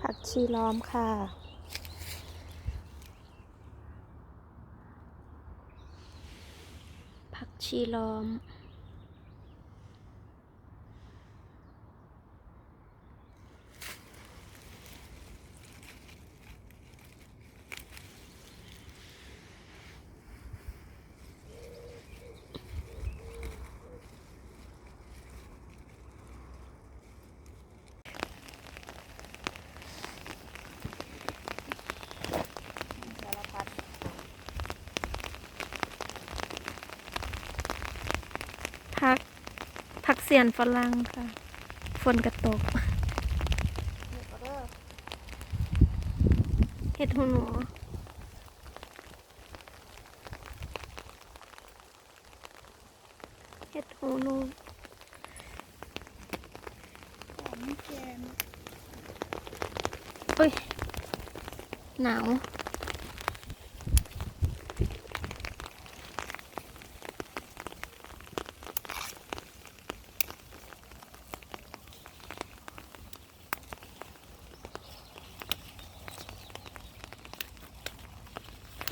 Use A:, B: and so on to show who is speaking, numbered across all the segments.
A: ผักชีล้อมค่ะ ผักชีล้อม
B: สารพัด
A: ผัก ผักเสียนฝรั่งค่ะ ฝนกระตก
B: เห็
A: ดหูหนูเห็ดหูหนู
B: หอมแกง
A: เฮ้ยหนาว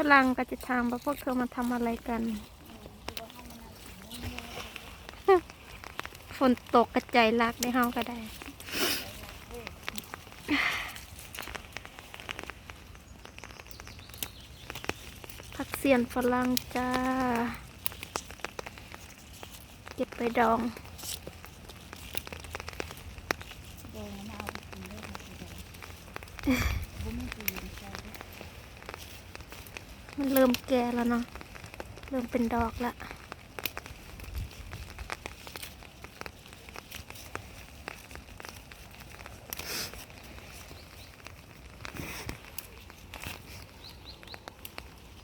A: ฝรั่งก็จะถามว่าพวกเธอมาทำอะไรกัน ฝนตกกระจายลักในห้องก็ได้ ผักเสียนฝรั่งจ้า เก็บไปดอง
B: แมันเริ่
A: มแก่แล้วเนาะ เริ่มเป็นดอกละ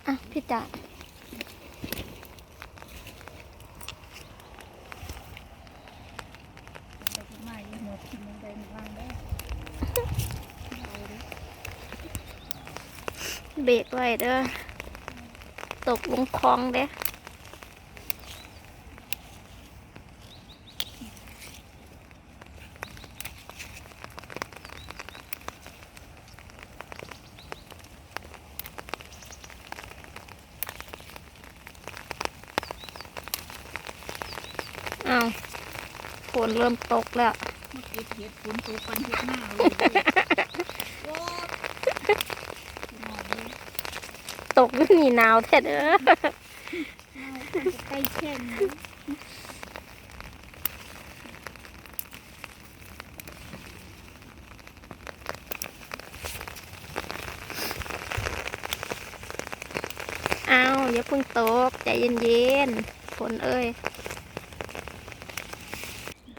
A: อะพี่จ๋า
B: แต่ที่มาอยู่หมดกินมันได้มันว่างได้เอาเด้อ
A: เบรกไว้เด้อ ตกลงคลองเด้อาฝนเริ่มตกแล้ว
B: มาเก็บเห็ดฝนตกกันเห็ดหน้าเลยโอ้ยหอมเลย
A: ตกอยู่ นี่หนาวแท้เด้อ
B: เอาจะใกล้แช่งนะ
A: อ้าวอย่าเพิ่งตกใจเย็นๆฝนเอ้ย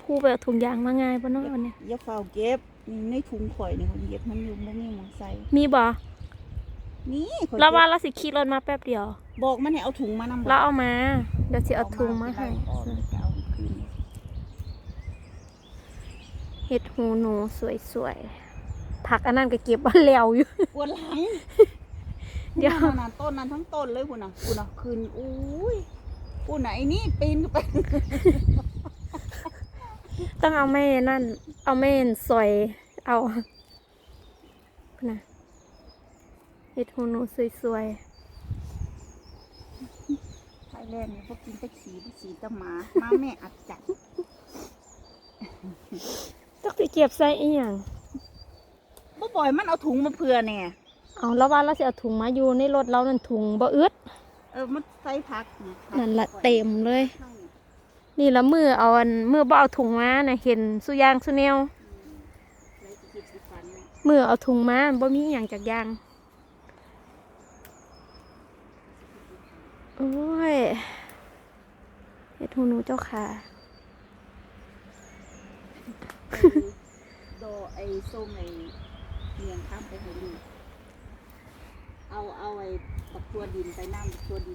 A: ผู้ไปเอาถุงยางมาง่ายปะเนาะวันนี้
B: อย่าเฝ้าเก็บนี่ในถุงข่อยนี่เขาเก็บมันอยู่บ่มีหมองใส่
A: มีบ่
B: นี่ข่อย
A: เราว่า
B: เก็บ
A: เราสิขี่รถมาแป๊บเดียว
B: บอกมันให้เอาถุงมานำ
A: เราเอามาเดี๋ยวสิเอาถุงมาให้
B: เอามาจะเอาคืน
A: เห็ดหูหนูสวยๆผักอันนั้นก็เก็บมาแล้วอยู่
B: ปวดหลัง
A: เดี๋ยว
B: พุ่นน่ะต้นนั้นทั้งต้นเลยพุ่นน่ะพุ่นน่ะคืนอุ้ยพุ่นน่ะไอ้นี่ปีนขึ้นไป
A: ต้องเอาแม่นั่น เอาแม่นสอยเอานะ เห็ดหูหนูสวย
B: ไทยแลนด์นี่พวกกินแท็กสีสีตะหมามาแม่อัดจัด
A: ๆต้องไปเก็บใส่อีหยัง
B: บ่บ่อยมันเอาถุงมาเผื่อแน่
A: เอาแล้วว่าเราสิเอาถุงมาอยู่ในรถเรานั่นถุงบ่อึด
B: เออมันใส่ผักนี่ผัก
A: นั่นละเต็มเลย
B: ใช่
A: นี่ละมือเอาอันมือบ่เอาถุงมาน่ะเห็นสุยางสุแนว
B: ใส่สิคิดสิฟันเนี่ย
A: มือเอาถุงมาบ่มีอหย่างจากอยาง โอ้ยเฮ็ดหูหนูเจ้าค่ะ
B: โดไอ้ส้มไอ้เมียงข้ามไปให้ลูกเอาเอาไอ้ปักตัวดินไปน้ำปักตัวดิน